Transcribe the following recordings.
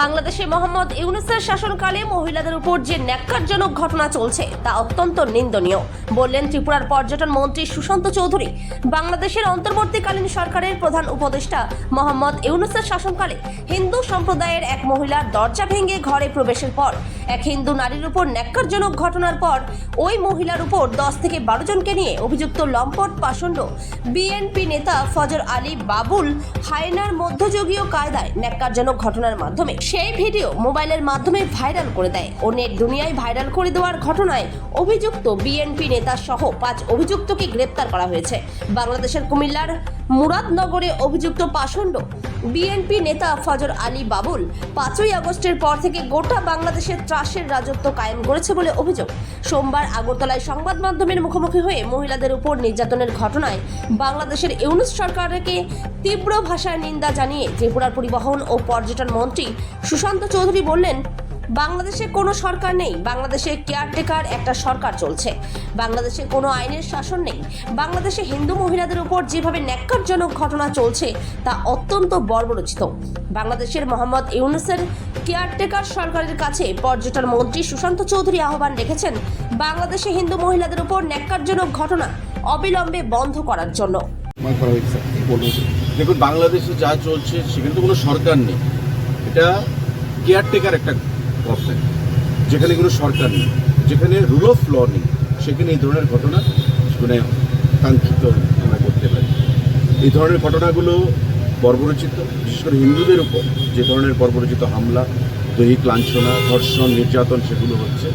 বাংলাদেশে মোহাম্মদ ইউনুসের শাসনকালে মহিলাদের উপর যে ন্যাক্কারজনক ঘটনা চলছে, তা অত্যন্ত নিন্দনীয়। বললেন ত্রিপুরার পর্যটন মন্ত্রী সুশান্ত চৌধুরী, বাংলাদেশের অন্তর্বর্তীকালীন সরকারের প্রধান উপদেষ্টা মোহাম্মদ ইউনুসের শাসনকালে হিন্দু সম্প্রদায়ের এক মহিলার দরজা ভেঙে ঘরে প্রবেশের পর, এক হিন্দু নারীর উপর ন্যাক্কারজনক ঘটনার পর, ওই মহিলার উপর দশ থেকে বারো জনকে নিয়ে অভিযুক্ত লম্পট পাষণ্ড বিএনপি নেতা ফজর আলী বাবুল হায়নার মধ্যযুগীয় কায়দায় ন্যাক্কারজনক ঘটনার মাধ্যমে সেই ভিডিও মোবাইলের মাধ্যমে ভাইরাল করে দেয়। ও নেট দুনিয়ায় ভাইরাল করে দেওয়ার ঘটনায় অভিযুক্ত বিএনপি নেতা সহ পাঁচ অভিযুক্তকে গ্রেপ্তার করা হয়েছে। বাংলাদেশের কুমিল্লার মুরাদনগরে অভিযুক্ত পাষণ্ড বিএনপি নেতা ফজর আলী বাবুল পাঁচই আগস্টের পর থেকে গোটা বাংলাদেশের ত্রাসের রাজত্ব কায়েম করেছে বলে অভিযোগ। সোমবার আগরতলায় সংবাদ মাধ্যমের মুখোমুখি হয়ে মহিলাদের উপর নির্যাতনের ঘটনায় বাংলাদেশের ইউনুস সরকারকে তীব্র ভাষায় নিন্দা জানিয়ে ত্রিপুরার পরিবহন ও পর্যটন মন্ত্রী সুশান্ত চৌধুরী বললেন বাংলাদেশে কোনো সরকার নেই। বাংলাদেশে কেয়ারটেকার একটা সরকার চলছে। বাংলাদেশে কোনো আইনের শাসন নেই। বাংলাদেশে হিন্দু মহিলাদের উপর যেভাবে ন্যাক্কারজনক ঘটনা চলছে, তা অত্যন্ত বর্বরচিত। বাংলাদেশের মোহাম্মদ ইউনুসের কেয়ারটেকার সরকারের কাছে পর্যটন মন্ত্রী সুশান্ত চৌধুরী আহ্বান রেখেছেন বাংলাদেশে হিন্দু মহিলাদের উপর ন্যাক্কারজনক ঘটনা অবিলম্বে বন্ধ করার জন্য। দেখুন, বাংলাদেশে যা চলছে, সেখানে তো কোনো সরকার নেই। এটা কেয়ারটেকার একটা গভর্নমেন্ট যেখানে কোনো সরকার নেই, যেখানে রুল অফ ল নেই, সেখানে এই ধরনের ঘটনা মানে কাঙ্ক্ষিত আমরা করতে পারি। এই ধরনের ঘটনাগুলো বর্বরচিত, বিশেষ করে হিন্দুদের উপর যে ধরনের বর্বরচিত হামলা, দৈহিক লাঞ্ছনা, ধর্ষণ, নির্যাতন, সেগুলো হচ্ছে।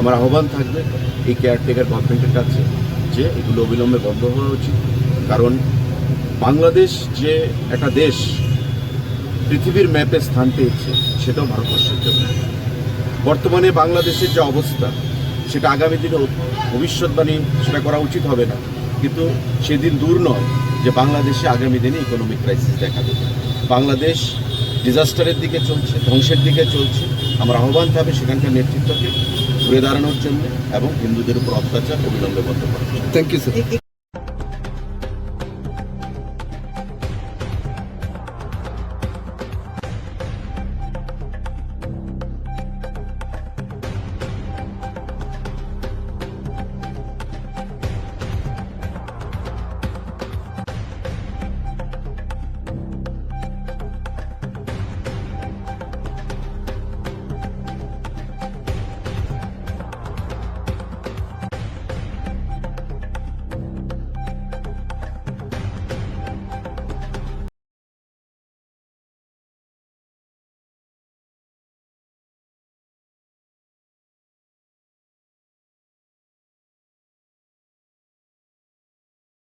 আমার আহ্বান থাকবে এই কেয়ারটেকার গভর্নমেন্টের কাছে যে এগুলো অবিলম্বে বন্ধ হওয়া উচিত। কারণ বাংলাদেশ যে একটা দেশ পৃথিবীর ম্যাপে স্থান পেয়েছে সেটাও ভারতবর্ষের জন্য। বর্তমানে বাংলাদেশের যে অবস্থা সেটা আগামী দিনে ভবিষ্যৎবাণী সেটা করা উচিত হবে না। কিন্তু সেদিন দূর নয় যে বাংলাদেশে আগামী দিনে ইকোনমিক ক্রাইসিস দেখা দেবে। বাংলাদেশ ডিজাস্টারের দিকে চলছে ধ্বংসের দিকে চলছে। আমার আহ্বান থাকবে সেখানকার নেতৃত্বকে ঘুরে দাঁড়ানোর জন্য এবং হিন্দুদের উপর অত্যাচার অবিলম্বে বন্ধ করার থ্যাংক ইউ স্যার